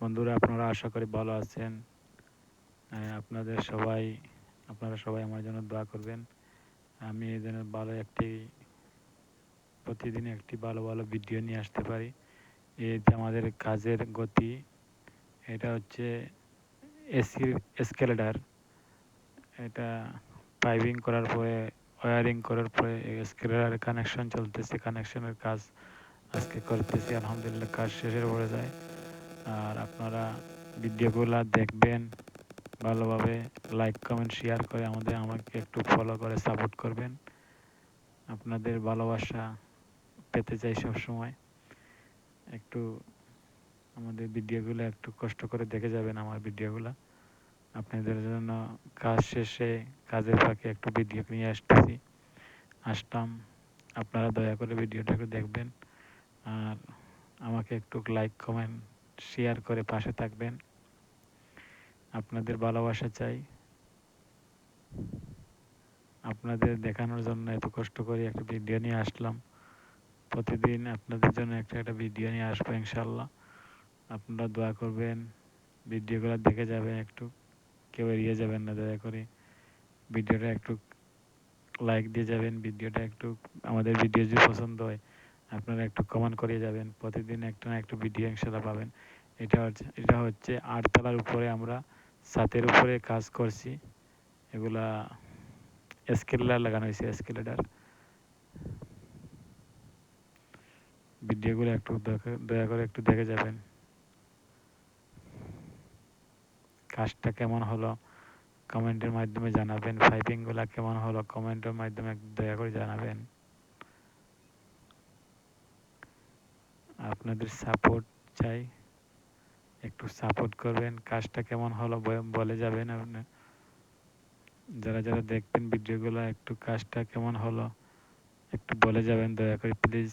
বন্ধুরা, আপনারা আশা করি ভালো আছেন। আপনাদের সবাই, আপনারা সবাই আমার জন্য দোয়া করবেন। আমি এই জন্য ভালো একটি প্রতিদিন একটি ভালো ভালো ভিডিও নিয়ে আসতে পারি। যে আমাদের কাজের গতি, এটা হচ্ছে এসি এসকেলেটার এটা পাইপিং করার পরে ওয়ারিং করার পরে এসকেলেটার কানেকশন চলতেছে কানেকশনের কাজ আজকে করতেছি। আলহামদুলিল্লাহ, কাজ শেষের পরে যায় আর আপনারা ভিডিওগুলো দেখবেন ভালোভাবে লাইক কমেন্ট শেয়ার করে আমাদের, আমাকে একটু ফলো করে সাপোর্ট করবেন। আপনাদের ভালোবাসা পেতে চাই সব সময় একটু আমাদের ভিডিওগুলো একটু কষ্ট করে দেখে যাবেন আমার ভিডিওগুলো। আপনাদের জন্য কাজ শেষে, কাজের ফাঁকে একটু ভিডিও নিয়ে আসতেছি। আসলাম আপনারা দয়া করে ভিডিওটা একটু দেখবেন। আর আমাকে একটু লাইক কমেন্ট শেয়ার করে পাশে থাকবেন। আপনাদের ভালোবাসা চাই। আপনাদের দেখানোর জন্য এত কষ্ট করে একটা ভিডিও নিয়ে আসলাম। প্রতিদিন আপনাদের জন্য একটা একটা ভিডিও নিয়ে আসব ইনশাল্লাহ আপনারা দোয়া করবেন ভিডিওগুলো দেখে যাবেন একটু। কেউ এড়িয়ে যাবেন না দয়া করে। ভিডিওটা একটু লাইক দিয়ে যাবেন ভিডিওটা একটু আমাদের ভিডিও যদি পছন্দ হয়। আপনারা একটু কমেন্ট করে যাবেন। প্রতিদিন একটা না একটু ভিডিও ইনশাল্লাহ পাবেন। এটা হচ্ছে এটা হচ্ছে আটতলার উপরে আমরা ছাতের উপরে কাজ করছি। এগুলা স্কেলার লাগানো হয়েছে স্কেলেটার ভিডিওগুলো একটু দয়া- করে একটু দেখে যাবেন। কাজটা কেমন হলো? কমেন্টের মাধ্যমে জানাবেন। পাইপিংগুলো কেমন হলো? কমেন্টের মাধ্যমে দয়া করে জানাবেন। আপনাদের সাপোর্ট চাই। একটু সাপোর্ট করবেন, কাজটা কেমন হলো বলে যাবেন আপনি। যারা যারা দেখবেন ভিডিওগুলো একটু কাজটা কেমন হলো, একটু বলে যাবেন দয়া করে প্লিজ